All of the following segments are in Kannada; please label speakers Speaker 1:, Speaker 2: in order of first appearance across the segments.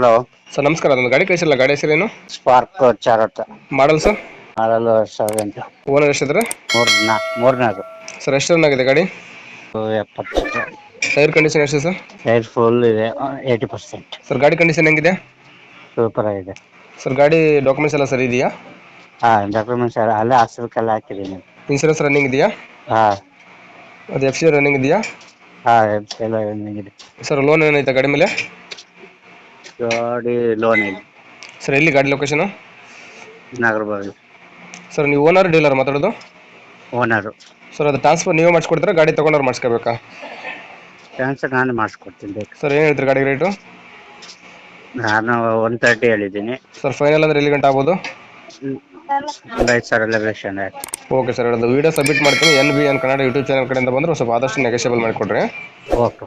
Speaker 1: ಹಲೋ.
Speaker 2: ಸರ್ ನಮಸ್ಕಾರ. ಅದೊಂದು ಗಾಡಿ ಕಳಿಸಿಲ್ಲ ಗಾಡಿ ಹೆಸರೇನು?
Speaker 1: ಸ್ಪಾರ್ಕ್ ಚಾರಟ್.
Speaker 2: Model sir?
Speaker 1: ಮಾಡಲು ಸಾವಿರ ಎಂಟು
Speaker 2: ಓನರ್ ಎಷ್ಟಿದ್ರೆ
Speaker 1: ಮೂರ್ನ ಮೂರನೇದು
Speaker 2: ಸರ್ ಎಷ್ಟು ರನ್ ಆಗಿದೆ ಗಾಡಿ?
Speaker 1: ಎಪ್ಪತ್ತು.
Speaker 2: ಟೈರ್ ಕಂಡೀಷನ್ ಎಷ್ಟು ಸರ್?
Speaker 1: ಟೈರ್ ಫುಲ್ ಇದೆ ಏಯ್ಟಿ ಪರ್ಸೆಂಟ್.
Speaker 2: ಸರ್ ಗಾಡಿ ಕಂಡೀಷನ್ ಹೆಂಗಿದೆ?
Speaker 1: ಸೂಪರ್ ಆಗಿದೆ.
Speaker 2: ಸರ್ ಗಾಡಿ ಡಾಕ್ಯುಮೆಂಟ್ಸ್ ಎಲ್ಲ ಸರಿ ಇದೆಯಾ?
Speaker 1: ಹಾಂ ಡಾಕ್ಯುಮೆಂಟ್ಸ್ ಅಲ್ಲೇ ಹಾಸ್ಪಿಟಲ್ ಹಾಕಿದ್ದೀನಿ
Speaker 2: ಇನ್ಸೂರೆನ್ಸ್ ರನ್ನಿಂಗ್ ಇದೆಯಾ?
Speaker 1: ಹಾಂ.
Speaker 2: ಅದು ಎಫ್ ಸಿ ರನ್ನಿಂಗ್ ಇದೆಯಾ?
Speaker 1: ಹಾಂ ಎಲ್ಲ ಇದೆ.
Speaker 2: ಸರ್ ಲೋನ್ ಏನೈತೆ ಗಾಡಿ ಮೇಲೆ?
Speaker 1: ಗಾಡಿ ಲೋನ್ ಇದೆ.
Speaker 2: ಸರ್ ಎಲ್ಲಿ ಗಾಡಿ ಲೊಕೇಶನು
Speaker 1: ನಾಗರಬಾವಿ.
Speaker 2: ಸರ್ ನೀವು ಓನರ್ ಡೀಲರ್ ಮಾತಾಡೋದು?
Speaker 1: ಓನರು
Speaker 2: ಸರ್ ಅದು ಟ್ರಾನ್ಸ್ಫರ್ ನೀವೇ ಮಾಡಿಸ್ಕೊಡ್ತೀರಾ ಗಾಡಿ ತೊಗೊಂಡವ್ರು ಮಾಡಿಸ್ಕೋಬೇಕಾ?
Speaker 1: ಟ್ರಾನ್ಸ್ಫರ್ ನಾನು ಮಾಡಿಸ್ಕೊಡ್ತೀನಿ ಬೇಕು.
Speaker 2: ಸರ್ ಏನು ಹೇಳ್ತೀರಿ ಗಾಡಿ ರೇಟು
Speaker 1: ನಾನು ಒನ್ ತರ್ಟಿ ಹೇಳಿದ್ದೀನಿ.
Speaker 2: ಸರ್ ಫೈನಲ್ ಅಂದ್ರೆ ಎಲ್ಲಿ ಗಂಟೆ ಆಗ್ಬೋದು?
Speaker 1: ಸರ್ ಲೆಬ್ರೇಷನ್
Speaker 2: ಓಕೆ ಸರ್ ಅದು ವಿಡಿಯೋ ಸಬ್ಮಿಟ್ ಮಾಡ್ತೀನಿ. N B N Kannada YouTube channel ಕಡೆಯಿಂದ ಬಂದರೆ ಸ್ವಲ್ಪ ಆದಷ್ಟು ನೆಗೆಷಿಯಬಲ್ ಮಾಡಿಕೊಡ್ರಿ.
Speaker 1: Okay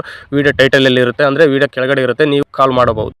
Speaker 3: ನಂಬರ್ ವಿಡಿಯೋ ಟೈಟಲಲ್ಲಿ ಇರುತ್ತೆ ಅಂದರೆ ವಿಡಿಯೋ ಕೆಳಗಡೆ ಇರುತ್ತೆ ನೀವು ಕಾಲ್ ಮಾಡಬಹುದು.